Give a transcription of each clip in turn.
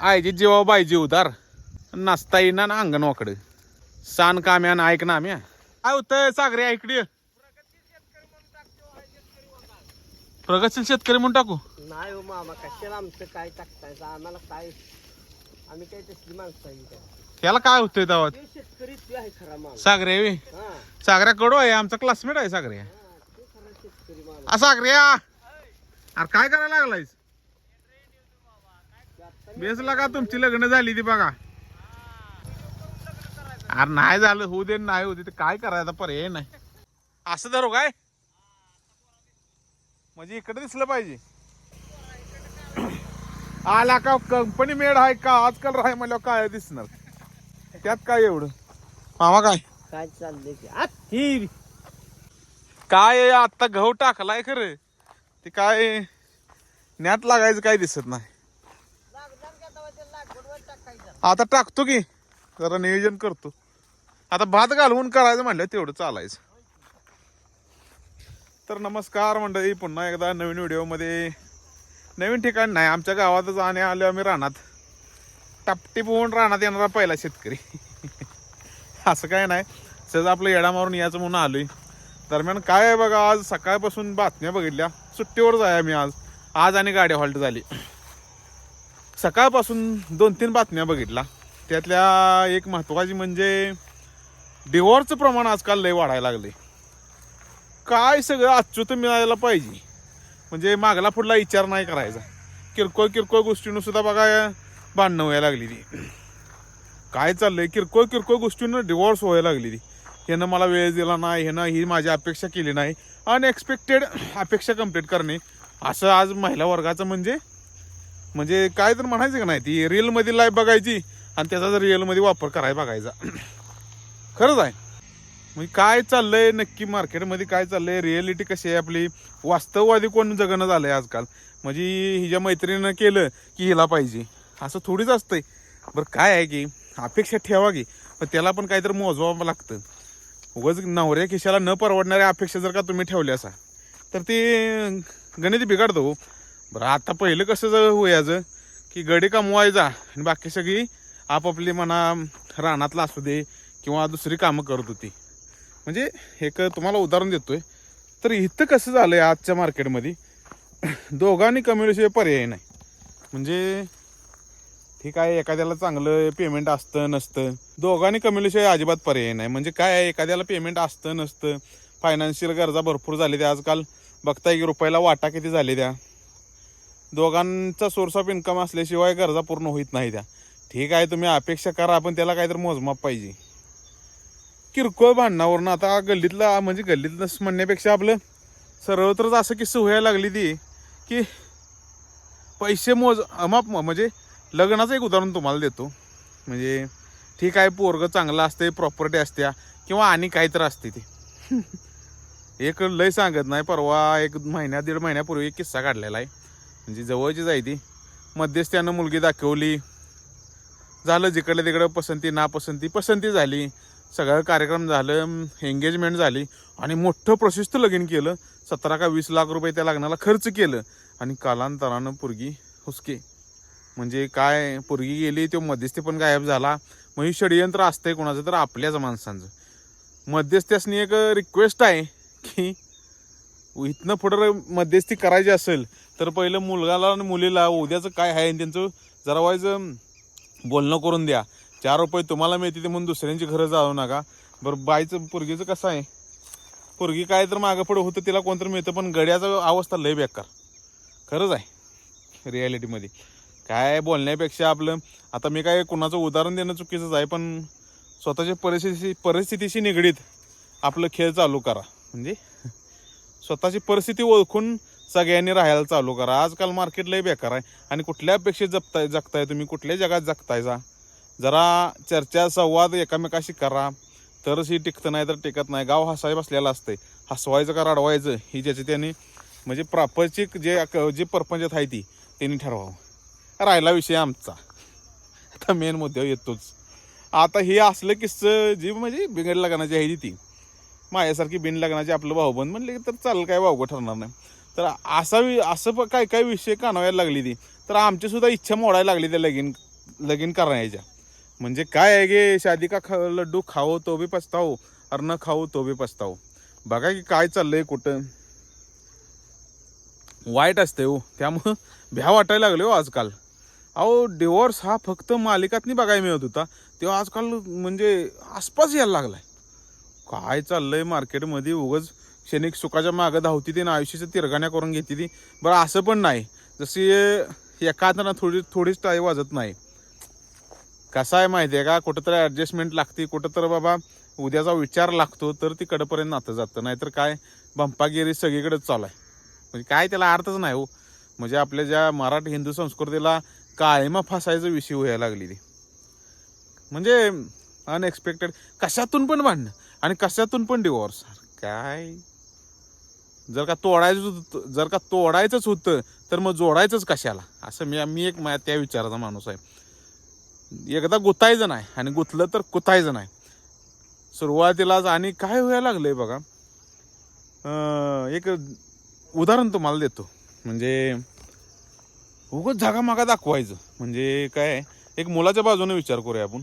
IG जेव्हा बायजी उतार नाचता येईना ना अंगण वाकडं सान काम्या ना ऐक ना आम्ही काय होतंय सागरे इकडे प्रगतशील शेतकरी म्हणून टाकू. नाही हो मामा कशाला आमचं काय टाकतायचं आम्हाला काय? आम्ही काय तसली माणसं आहे त्याला काय होतंय तेव्हा ते शेतकरी ते आहे खरा सागरे वे. हा. सागऱ्या कडू आहे आमचा क्लासमेट आहे सागरे. हा, ते खरा शेतकरी माणूस. आ सागऱ्या अरे काय करायला लागलायस? बेसला का तुमची लग्न झाली ती बघा. अरे नाही झालं होऊ दे नाही होऊ दे ते काय करायचं पर्याय नाही. असं धरू काय? म्हणजे इकडे दिसलं पाहिजे. आला का कंपनी मेड आहे का? आजकाल राहाय म्हणल्यावर काय दिसणार. त्यात काय एवढं? मामा काय? काय चाललंय काय आता गहू टाकलाय खरं. ते काय न्यात लागायचं काय दिसत नाही. आता टाकतो की जरा नियोजन करतो. आता भात घालवून करायचं म्हणलं तेवढं चालायचं. तर नमस्कार मंडळी पुन्हा एकदा नवीन व्हिडिओमध्ये. नवीन ठिकाण नाही आमच्या गावातच आणि आलो आम्ही रानात. टापटीप होऊन रानात येणारा पहिला शेतकरी. असं काय नाही सहज आपलं येडा मारून यायचं म्हणून आलोय. दरम्यान काय आहे बघा आज सकाळपासून बातम्या बघितल्या. सुट्टीवर जाय आम्ही आज. आज आणि गाडी हॉल्ट झाली. सकाळपासून दोन तीन बातम्या बघितल्या त्यातल्या एक महत्वाची म्हणजे डिवॉर्सचं प्रमाण आजकाल लय वाढायला लागले काय सगळं अच्युत मिळायला पाहिजे? म्हणजे मागला पुढला विचार नाही करायचा. किरकोळ किरकोळ गोष्टीनं सुद्धा बघा भांडणं व्हायला लागली ती काय चाललंय? किरकोळ किरकोळ गोष्टीनं डिवॉर्स व्हायला लागली ती ह्यानं मला वेळ दिला नाही ह्यानं ही माझी अपेक्षा केली नाही. अनएक्सपेक्टेड अपेक्षा कंप्लीट करणे. असं आज महिला वर्गाचं म्हणजे म्हणजे काय तर म्हणायचं का नाही ती रीलमध्ये लाईफ बघायची आणि त्याचा जर रिअलमध्ये वापर करायला बघायचा. खरंच आहे. म्हणजे काय चाललंय नक्की मार्केटमध्ये काय चाललंय रिअलिटी कशी आहे आपली? वास्तववादी कोण जगणं झालंय आजकाल? म्हणजे हिच्या मैत्रिणीनं केलं की हिला पाहिजे. असं थोडीच असतंय. बरं काय आहे की अपेक्षा ठेवा की पण त्याला पण काहीतरी मोजवावं लागतं. उगाच नवऱ्या खिशाला न परवडणाऱ्या अपेक्षा जर का तुम्ही ठेवल्या असा तर ती गणित बिघाडतो हो. बरं आता पहिलं कसं जर होयाचं की गडी कमवायचा आणि बाकी सगळी आपापली म्हणा रानातला असू दे किंवा दुसरी कामं करत होती. म्हणजे एक तुम्हाला उदाहरण देतोय. तर इथं कसं झालंय आजच्या मार्केटमध्ये? दोघांनी कमवल्याशिवाय पर्याय नाही. म्हणजे ठीक आहे एखाद्याला चांगलं पेमेंट असतं नसतं. दोघांनी कमवल्याशिवाय अजिबात पर्याय नाही. म्हणजे काय आहे एखाद्याला पेमेंट असतं नसतं. फायनान्शियल गरजा भरपूर झाल्या त्या. आजकाल बघताय की रुपयाला वाटा किती झाले त्या. दोघांचा सोर्स ऑफ इन्कम असल्याशिवाय गरजा पूर्ण होत नाही त्या. ठीक आहे तुम्ही अपेक्षा करा आपण त्याला काहीतरी मोजमाप पाहिजे. किरकोळ भांडणावरनं आता गल्लीतलं म्हणजे गल्लीतलं म्हणण्यापेक्षा आपलं सर्वत्रच असं किस्सं व्हायला लागली ती की पैसे मोज माप म्हणजे लग्नाचं एक उदाहरण तुम्हाला देतो. म्हणजे ठीक आहे पोरगं चांगलं असते प्रॉपर्टी असत्या किंवा आणि काहीतरी असते ते. एक लय सांगत नाही परवा एक महिन्या दीड महिन्यापूर्वी एक किस्सा काढलेला आहे. म्हणजे जवळचीच आहे ती. मध्यस्थ्यानं मुलगी दाखवली. झालं जिकडलं तिकडं पसंती नापसंती पसंती झाली. सगळं कार्यक्रम झालं एंगेजमेंट झाली. आणि मोठं प्रशस्त लगीन केलं. सतरा का वीस लाख रुपये त्या लग्नाला खर्च केलं. आणि कालांतरानं पुरगी हुसके. म्हणजे काय पुरगी गेली तो मध्यस्थी पण गायब झाला. मग ही षडयंत्र असतंय कोणाचं तर आपल्याच माणसांचं. मध्यस्थ्यासनी एक रिक्वेस्ट आहे की इथनं पुढं मध्यस्थी करायची असेल तर पहिलं मुलगाला आणि मुलीला उद्याचं काय आहे आणि त्यांचं जरा वाईज बोलणं करून द्या. चार रुपये तुम्हाला मिळते ते म्हणून दुसऱ्यांची घरं जाऊ नका. बरं बाईचं पोरगीचं कसं आहे? पोरगी काय तर मागं पुढं होतं तिला कोणतरी मिळतं पण गड्याचं अवस्था लय बेकार. खरंच आहे रियालिटीमध्ये. काय बोलण्यापेक्षा आपलं आता मी काय कुणाचं उदाहरण देणं चुकीचंच आहे पण स्वतःच्या परिस्थिती परिस्थितीशी निगडीत आपलं खेळ चालू करा. म्हणजे स्वतःची परिस्थिती ओळखून सगळ्यांनी राहायला चालू करा. आजकाल मार्केट लय बेकार आहे. आणि कुठल्या अपेक्षेत जगताय जगताय तुम्ही? कुठल्या जगात जगतायचा जरा चर्चा संवाद एकामेकाशी करा. तरच ही टिकतं नाही तर टिकत नाही. गाव हसाय बसलेलं असतंय. हसवायचं का रडवायचं? ही ज्याची त्यांनी म्हणजे प्रापंचिक जे जे परपंचात आहे ती त्यांनी ठरवावं. राहिला विषय आमचा. आता मेन मुद्द्यावर येतोच. आता हे असलं किस्सं जी म्हणजे बिघड लग्नाची आहे ती. माझ्यासारखी बिन लग्नाची आपलं भाऊबंद म्हणले तर चालेल काय वावगं ठरणार नाही. तर असा वि असं प- काय काय विषय कानावायला लागली ती. तर आमचीसुद्धा इच्छा मोडायला लागली त्या लगीन लगीन करण्याच्या. म्हणजे काय आहे गे शादी का खा लड्डू खाओ तो बी पछताओ अर न खाओ तो बी पछताओ बघा की काय चाललंय कुठं. वाईट असते हो. त्यामुळं भ्या वाटायला लागले हो आजकाल. अहो डिवोर्स हा फक्त मालिकातनी बघायला मिळत होता. तेव्हा आजकाल म्हणजे आसपास यायला लागलाय. काय चाललंय मार्केटमध्ये उगच. क्षणिक सुखाच्या मागं धावती ती ना आयुष्याच्या तिरगाण्या करून घेते ती. बरं असं पण नाही. जशी एका थोडी थोडीच टाळी वाजत नाही. कसं आहे माहिती आहे का? कुठंतरी ॲडजस्टमेंट लागते. कुठं तर बाबा उद्याचा विचार लागतो तर ती कडपर्यंत नातं जातं. नाहीतर काय? बंपागिरी सगळीकडेच चालू आहे. म्हणजे काय त्याला अर्थच नाही हो. म्हणजे आपल्या ज्या मराठी हिंदू संस्कृतीला कायमा फासायचा विषय व्हायला लागली ती. म्हणजे अनएक्सपेक्टेड कशातून पण भांडणं. आणि कशातून पण डिवॉर्स काय? जर का तोडायचं होतं- जर का तोडायचंच होतं तर मग जोडायचंच कशाला? असं मी मी एक मा- त्या विचाराचा माणूस आहे. एकदा गुतायचं नाही आणि गुतलं तर कुतायचं नाही. सुरुवातीलाच आणि काय व्हायला लागलं आहे बघा एक उदाहरण तुम्हाला देतो. म्हणजे उगच जागा मागा दाखवायचं. म्हणजे काय एक मुलाच्या बाजूने विचार करूया आपण.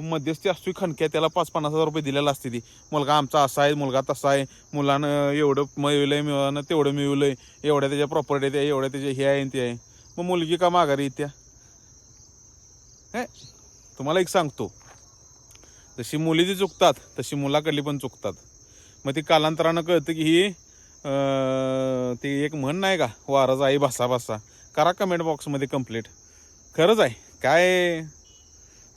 मध्यस्थी असतो खणक्या त्याला पाच पन्नास हजार रुपये दिलेला असते ती. मुलगा आमचा असा आहे मुलगा तसा आहे. मुलानं एवढं मिळवलंय मुलानं तेवढं मिळवलं आहे एवढ्या त्याच्या प्रॉपर्टी त्या एवढ्या त्याच्या हे आहे ते आहे. मग मुलगी का माघारी त्या हे तुम्हाला एक सांगतो. जशी मुली जी चुकतात तशी मुलाकडली पण चुकतात. मग ती कालांतरानं कळतं की ही ते ती एक म्हण नाही का? वारज आई भासा भासा. करा कमेंट बॉक्समध्ये कंप्लीट खरंच आहे. काय?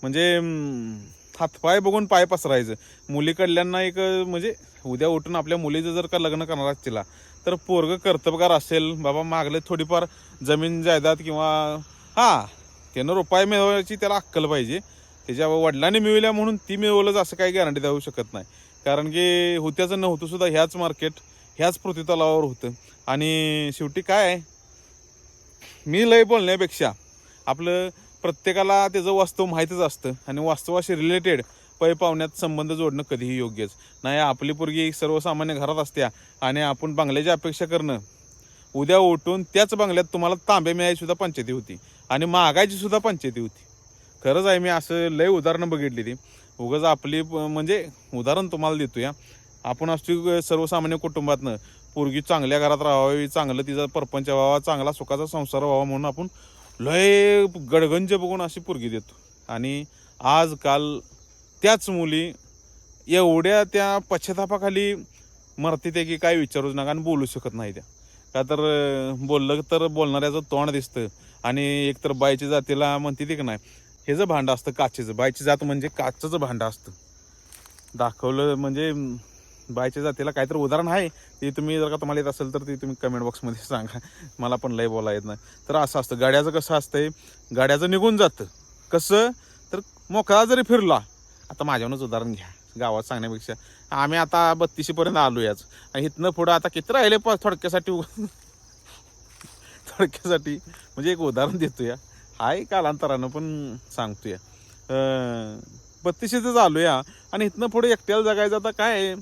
म्हणजे अं, हातपाय बघून पाय पसरायचं. मुलीकडल्यांना एक म्हणजे उद्या उठून आपल्या मुलीचं जर का लग्न करणार असतील तर पोरग कर्तबगार असेल. बाबा मागले थोडीफार जमीन जायदाद किंवा हां त्यानं रुपये मिळवायची त्याला अक्कल पाहिजे. त्याच्या वडिलांनी मिळवल्या म्हणून ती मिळवलंच असं काही गॅरंटी देऊ शकत नाही. कारण की होत्याचं नव्हतं सुद्धा ह्याच मार्केट ह्याच पृथ्वीतलावर होतं. आणि शेवटी काय आहे? मी लय बोलण्यापेक्षा आपलं प्रत्येकाला त्याचं वास्तव माहीतच असतं आणि वास्तवाशी रिलेटेड पै पाहुण्यात संबंध जोडणं कधीही योग्यच. नाही आपली पोरगी सर्वसामान्य घरात असत्या आणि आपण बंगल्याची अपेक्षा करणं. उद्या उठून त्याच बंगल्यात तुम्हाला तांबे मिळायची सुद्धा पंचायती होती आणि महागायची सुद्धा पंचायती होती. खरंच आहे मी असं लय उदाहरणं बघितली ती. उगाच आपली म्हणजे उदाहरण तुम्हाला देतो या आपण असतो सर्वसामान्य कुटुंबातनं. पोरगी चांगल्या घरात राहावी चांगलं तिचा परपंच व्हावा चांगला सुखाचा संसार व्हावा म्हणून आपण लय गडगंज बघून अशी पोरगी देतो. आणि आजकाल त्याच मुली एवढ्या त्या पश्चातापाखाली मरते ते की काय विचारूच नका आणि बोलू शकत नाही त्या. का तर बोललं तर बोलणाऱ्याचं तोंड दिसतं आणि एकतर बाईच्या जातीला म्हणते ते की नाही हे भांडं असतं काचेचं. बाईची जात म्हणजे काचचं भांडं असतं. दाखवलं म्हणजे बायच्या जातीला काहीतरी उदाहरण आहे ते तुम्ही जर का तुम्हाला येत असेल तर ते तुम्ही कमेंट बॉक्समध्ये सांगा. मला पण लय बोला येत नाही. तर असं असतं गाड्याचं कसं असतंय गाड्याचं निघून जातं. कसं? तर मोकळा जरी फिरला आता माझ्यावरच उदाहरण घ्या गावात सांगण्यापेक्षा. आम्ही आता बत्तीशीपर्यंत आलो याच आणि इथनं पुढं आता किती राहिले प थोडक्यासाठी थोडक्यासाठी? म्हणजे एक उदाहरण देतो या हाय कालांतरानं पण सांगतो या बत्तीशीचं आलो या आणि इथनं पुढे एकट्याला जगायचं आता काय आहे?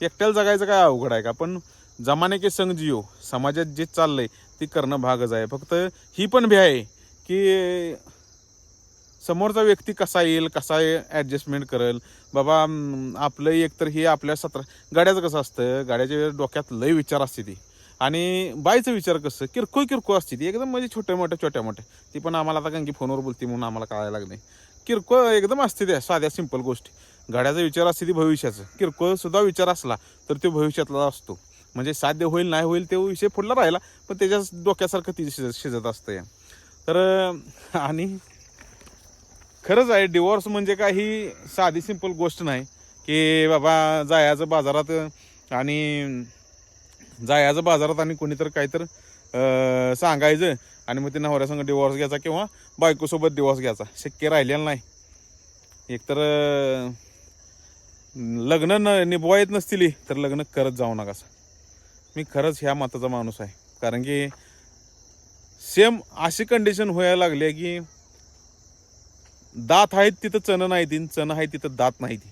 एकट्याला जगायचं काय अवघड आहे का? पण जमाने के संग जिओ समाजात जे चाललंय ते करणं भागच आहे. फक्त ही पण भी आहे की समोरचा व्यक्ती कसा येईल कसा ॲडजस्टमेंट करेल? बाबा आपलं एकतर हे आपल्या सतरा गाड्याचं कसं असतं? गाड्याच्या डोक्यात लय विचार असते ती. आणि बाईचं विचार कसं? किरकोळ किरकोळ असते ती. एकदम म्हणजे छोट्या मोठ्या छोट्या मोठ्या. ती पण आम्हाला आता कारण की फोनवर बोलते म्हणून आम्हाला कळायला लागले किरकोळ एकदम असते त्या साध्या सिंपल गोष्टी. गाड्याचा विचार असते ती भविष्याचं. किरकोळसुद्धा विचार असला तर तो भविष्यातला असतो. म्हणजे साध्य होईल नाही होईल तो विषय पुढला राहिला पण त्याच्या डोक्यासारखं ती शिजत शिजत असतं या. तर आणि खरंच आहे डिवोर्स म्हणजे काही साधी सिंपल गोष्ट नाही की बाबा जायचं बाजारात आणि जायचं बाजारात आणि कोणीतर काही तर सांगायचं आणि मग ते नवऱ्यासंग डिवोर्स घ्यायचा किंवा बायकोसोबत डिवोर्स घ्यायचा. शक्य राहिलेलं नाही. एकतर लग्न न निभवा येत नसतील तर लग्न करत जाऊ नका मी खरंच ह्या मताचा माणूस आहे. कारण की सेम अशी कंडिशन व्हायला लागली आहे की दात आहेत तिथं चण नाही ती चण आहे तिथं दात नाही ती.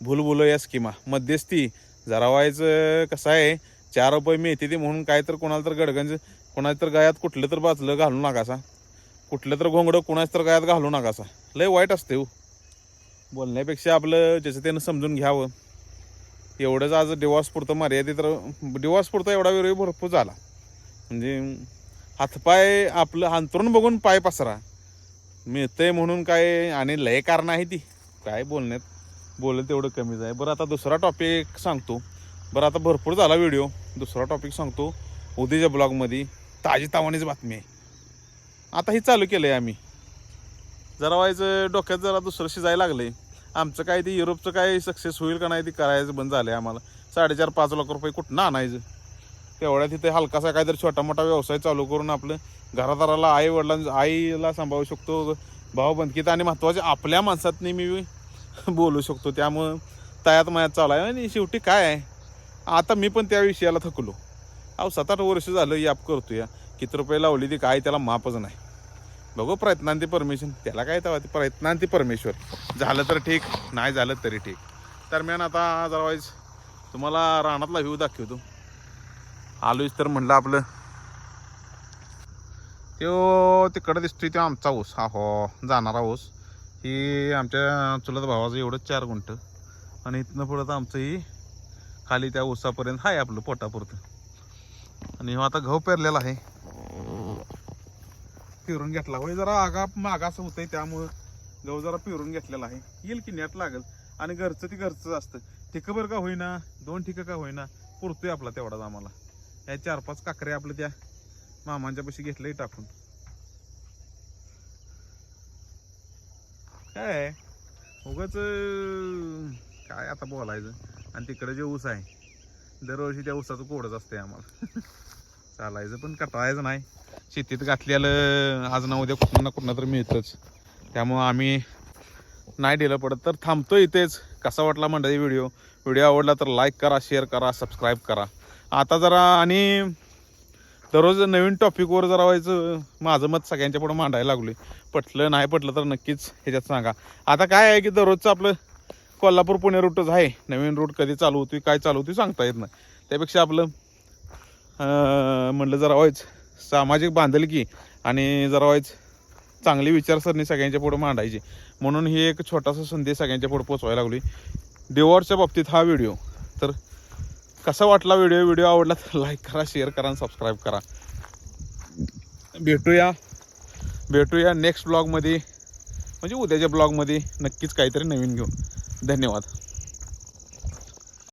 भूलभुल या स्कीमा मध्यस्थी जरा व्हायचं कसं आहे चार रुपये मिळते ते म्हणून काय तर कोणाला तर गडगंज कोणाच्या तर गायात कुठलं तर बाजलं घालू नकासा कुठलं तर घोंगडं कुणाच तर गायात घालू नका असा लय वाईट असते हो. बोलण्यापेक्षा आपलं ज्याचं त्यानं समजून घ्यावं. एवढंच आज डिवॉर्सपुरतं मर्यादित तर पुरतं एवढा वेळ भरपूर झाला. म्हणजे हातपाय आपलं अंतरून बघून पाय पसरा. मिळतंय म्हणून काय आणि लय कारण आहे ती. काय बोलण्यात बोलेल तेवढं कमीच आहे बरं आता दुसरा टॉपिक सांगतो. बरं आता भरपूर झाला व्हिडिओ दुसरा टॉपिक सांगतो. उद्याच्या ब्लॉगमध्ये ताजी तावानीच बातमी आहे. आता ही चालू केलं आहे आम्ही. जरा व्हायचं डोक्यात जरा दुसरं शिजायला लागले आमचं काय ते युरोपचं काय सक्सेस होईल का नाही ते करायचं बंद झालं आहे आम्हाला. साडेचार पाच लाख रुपये कुठं आणायचं? तेवढ्या तिथे हलकासा काहीतरी छोटा मोठा व्यवसाय चालू करून आपलं घरादाराला आई वडिलांना आईला सांभाळू शकतो. भाऊ बंदकीत आणि महत्त्वाचे आपल्या माणसात मी बोलू शकतो. त्यामुळं तयात मयात चालू आहे आणि शेवटी काय आहे? आता मी पण त्या विषयाला थकलो. अहो सात आठ वर्ष झालं याप करतो या किती रुपये लावली ती काय त्याला मापच नाही. बघू प्रयत्नांती परमिशन. त्याला काय तेव्हा ती प्रयत्नांती परमेश्वर. झालं तर ठीक नाही झालं तरी ठीक. दरम्यान आता अदरवाईज तुम्हाला रानातला व्ह्यू दाखवतो. आलोच तर म्हणलं आपलं. तो तिकडं दिसतोय तो आमचा ऊस. हा हो जाणारा ऊस. ही आमच्या चुलत भावाचं एवढं चार गुंठ. आणि इथनं पुढं आमचं ही खाली त्या ऊसापर्यंत आहे आपलं पोटापुरतं. आणि हो आता गहू पेरलेला आहे. पिरून घेतला. होय जरा आगा मागास होतंय त्यामुळं गहू जरा पिरून घेतलेला आहे. येईल की नेट लागेल. आणि घरचं ती घरचंच असतं. ठिकं बरं का होईना? दोन ठिकं का होईना? पुरतोय आपला तेवढाच आम्हाला. या चार पाच काकरे आपल्या त्या मामांच्या पशी घेतलंय टाकून. काय? उगाच काय आता बोलायचं? आणि तिकडे जे ऊस आहे दरवर्षी त्या ऊसाचं कोडच असते आम्हाला. चालायचं पण कटाळायचं नाही. शेतीत घातलेलं आज ना उद्या कुठं ना कुठं तर मिळतंच. त्यामुळं आम्ही नाही दिलं पडत तर थांबतो इथेच. कसा वाटला मंडळी व्हिडिओ? व्हिडिओ आवडला तर लाईक करा शेअर करा सबस्क्राईब करा. आता जरा आणि दररोज नवीन टॉपिकवर जरा व्हायचं माझं मत सगळ्यांच्या पुढे मांडायला लागले पटलं नाही पटलं तर नक्कीच ह्याच्यात सांगा. आता काय आहे की दररोजचं आपलं कोल्हापूर पुणे रूटच आहे. नवीन रूट कधी चालू होती काय चालू होती सांगता येत नाही. त्यापेक्षा आपलं म्हणलं जरा व्हायचं. सामाजिक बांधलकी आणि जरा व्हायच चांगली विचारसरणी सगळ्यांच्या पुढे मांडायची. म्हणून ही एक छोटासा संदेश सगळ्यांच्या पुढे पोचवायला लागली डिवॉर्सच्या बाबतीत हा व्हिडिओ. तर कसा वाटला व्हिडिओ? व्हिडिओ आवडला तर लाईक करा शेअर करा आणि सबस्क्राईब करा. भेटूया. भेटूया नेक्स्ट ब्लॉगमध्ये म्हणजे उद्याच्या ब्लॉगमध्ये नक्कीच काहीतरी नवीन घेऊन. धन्यवाद.